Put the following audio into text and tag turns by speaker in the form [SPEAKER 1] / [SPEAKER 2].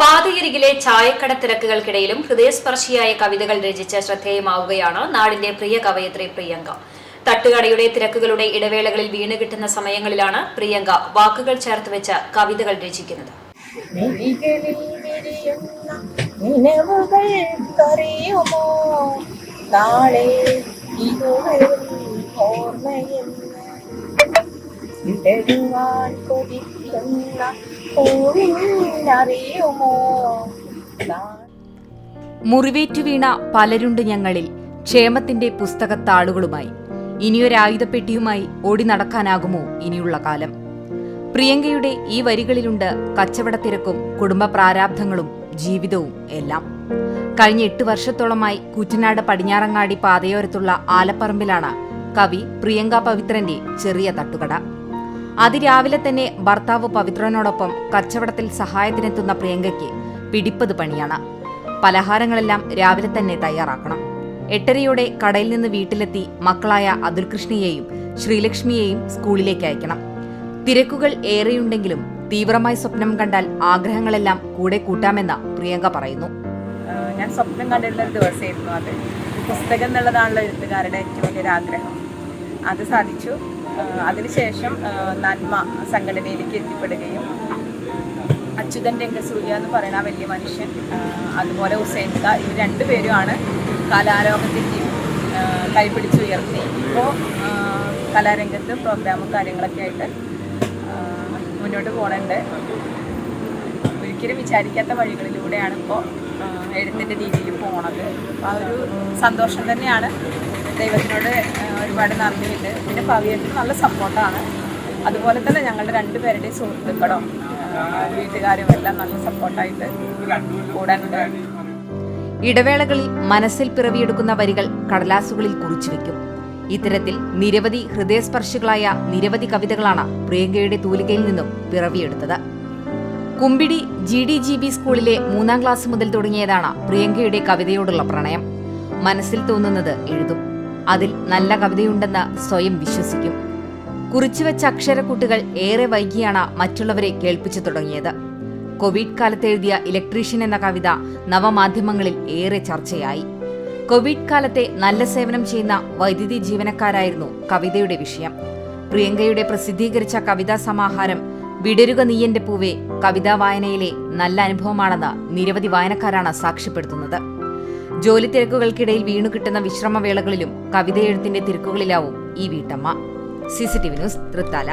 [SPEAKER 1] പാതയരികിലെ ചായക്കട തിരക്കുകൾക്കിടയിലും ഹൃദയസ്പർശിയായ കവിതകൾ രചിച്ച ശ്രദ്ധേയമാവുകയാണ് നാടിന്റെ പ്രിയ കവയത്രി പ്രിയങ്ക. തട്ടുകടയുടെ തിരക്കുകളുടെ ഇടവേളകളിൽ വീണ് കിട്ടുന്ന സമയങ്ങളിലാണ് പ്രിയങ്ക വാക്കുകൾ ചേർത്ത് വെച്ച കവിതകൾ രചിക്കുന്നത്.
[SPEAKER 2] മിഴികളിൽ
[SPEAKER 3] മുറിവേറ്റു വീണ പലരുണ്ട് ഞങ്ങളിൽ. ക്ഷേമത്തിന്റെ പുസ്തകത്താളുകളുമായി. ഇനിയൊരായുധപ്പെട്ടിയുമായി ഓടി നടക്കാനാകുമോ ഇനിയുള്ള കാലം? പ്രിയങ്കയുടെ ഈ വരികളിലുണ്ട് കച്ചവടത്തിരക്കും കുടുംബ പ്രാരാബ്ധങ്ങളും ജീവിതവും എല്ലാം. കഴിഞ്ഞ എട്ട് വർഷത്തോളമായി കൂറ്റനാട് പടിഞ്ഞാറങ്ങാടി പാതയോരത്തുള്ള ആലപ്പറമ്പിലാണ് കവി പ്രിയങ്ക പവിത്രന്റെ ചെറിയ തട്ടുകട. അതിരാവിലെ തന്നെ ഭർത്താവ് പവിത്രനോടൊപ്പം കച്ചവടത്തിൽ സഹായത്തിനെത്തുന്ന പ്രിയങ്കയ്ക്ക് പിടിപ്പത് പണിയാണ്. പലഹാരങ്ങളെല്ലാം രാവിലെ തന്നെ തയ്യാറാക്കണം. എട്ടരയോടെ കടയിൽ നിന്ന് വീട്ടിലെത്തി മക്കളായ അതുൽകൃഷ്ണയെയും ശ്രീലക്ഷ്മിയെയും സ്കൂളിലേക്ക് അയക്കണം. തിരക്കുകൾ ഏറെയുണ്ടെങ്കിലും തീവ്രമായി സ്വപ്നം കണ്ടാൽ ആഗ്രഹങ്ങളെല്ലാം കൂടെ കൂട്ടാമെന്ന് പ്രിയങ്ക പറയുന്നു.
[SPEAKER 2] ഞാൻ സ്വപ്നം കണ്ടിരുന്ന ഒരു ദിവസമായിരുന്നു അത്. പുസ്തകം എന്നുള്ളതാണല്ലോ എഴുത്തുകാരുടെ ഏറ്റവും വലിയൊരു ആഗ്രഹം. അത് സാധിച്ചു. അതിനുശേഷം നന്മ സംഘടനയിലേക്ക് എത്തിപ്പെടുകയും അച്യുതൻ രംഗസൂര്യ എന്ന് പറയുന്ന വലിയ മനുഷ്യൻ അതുപോലെ ഹുസൈൻ ഖാ ഇവർ രണ്ടുപേരുമാണ് പേരുമാണ് ആഹ് കൈപിടിച്ചുയർത്തി. ഇപ്പോൾ കലാരംഗത്ത് പ്രോഗ്രാമും കാര്യങ്ങളൊക്കെ ആയിട്ട് മുന്നോട്ട് പോകണുണ്ട് ഒരിക്കലും വിചാരിക്കാത്ത വഴികളിലൂടെയാണ് ഇപ്പോൾ എഴുത്തിന്റെ രീതിയിൽ പോണത്. ആ ഒരു സന്തോഷം തന്നെയാണ് ദൈവത്തിനോട് ഒരുപാട് നന്ദിയുണ്ട്. പിന്നെ ഭവ്യത്തിന് നല്ല സപ്പോർട്ടാണ്. അതുപോലെ തന്നെ ഞങ്ങളുടെ രണ്ടുപേരുടെയും സുഹൃത്തുക്കളും വീട്ടുകാരും എല്ലാം നല്ല സപ്പോർട്ടായിട്ട് കൂടാനുണ്ട്.
[SPEAKER 3] ഇടവേളകളിൽ മനസ്സിൽ പിറവിയെടുക്കുന്ന വരികൾ കടലാസുകളിൽ കുറിച്ചു വെക്കും. ഇത്തരത്തിൽ നിരവധി ഹൃദയസ്പർശികളായ നിരവധി കവിതകളാണ് പ്രിയങ്കയുടെ തൂലികയിൽ നിന്നും പിറവിയെടുത്തത്. Kumbidi G D G B സ്കൂളിലെ മൂന്നാം ക്ലാസ് മുതൽ തുടങ്ങിയതാണ് പ്രിയങ്കയുടെ കവിതയോടുള്ള പ്രണയം. മനസ്സിൽ തോന്നുന്നത് എഴുതും. അതിൽ നല്ല കവിതയുണ്ടെന്ന് സ്വയം വിശ്വസിക്കും. കുറിച്ചുവെച്ച അക്ഷരക്കൂട്ടുകൾ ഏറെ വൈകിയാണ് മറ്റുള്ളവരെ കേൾപ്പിച്ചു തുടങ്ങിയത്. കോവിഡ് കാലത്ത് എഴുതിയ ഇലക്ട്രീഷ്യൻ എന്ന കവിത നവമാധ്യമങ്ങളിൽ ഏറെ ചർച്ചയായി. കോവിഡ് കാലത്തെ നല്ല സേവനം ചെയ്യുന്ന വൈദ്യുതി ജീവനക്കാരായിരുന്നു കവിതയുടെ വിഷയം. പ്രിയങ്കയുടെ പ്രസിദ്ധീകരിച്ച കവിതാ സമാഹാരം വിടരുക നീയന്റെ പൂവെ കവിതാ വായനയിലെ നല്ല അനുഭവമാണെന്ന് നിരവധി വായനക്കാരാണ് സാക്ഷ്യപ്പെടുത്തുന്നത്. ജോലി തിരക്കുകൾക്കിടയിൽ വീണു കിട്ടുന്ന വിശ്രമവേളകളിലും കവിതയെഴുത്തിന്റെ തിരക്കുകളിലാവും ഈ വീട്ടമ്മ. CCTV news Thrithala.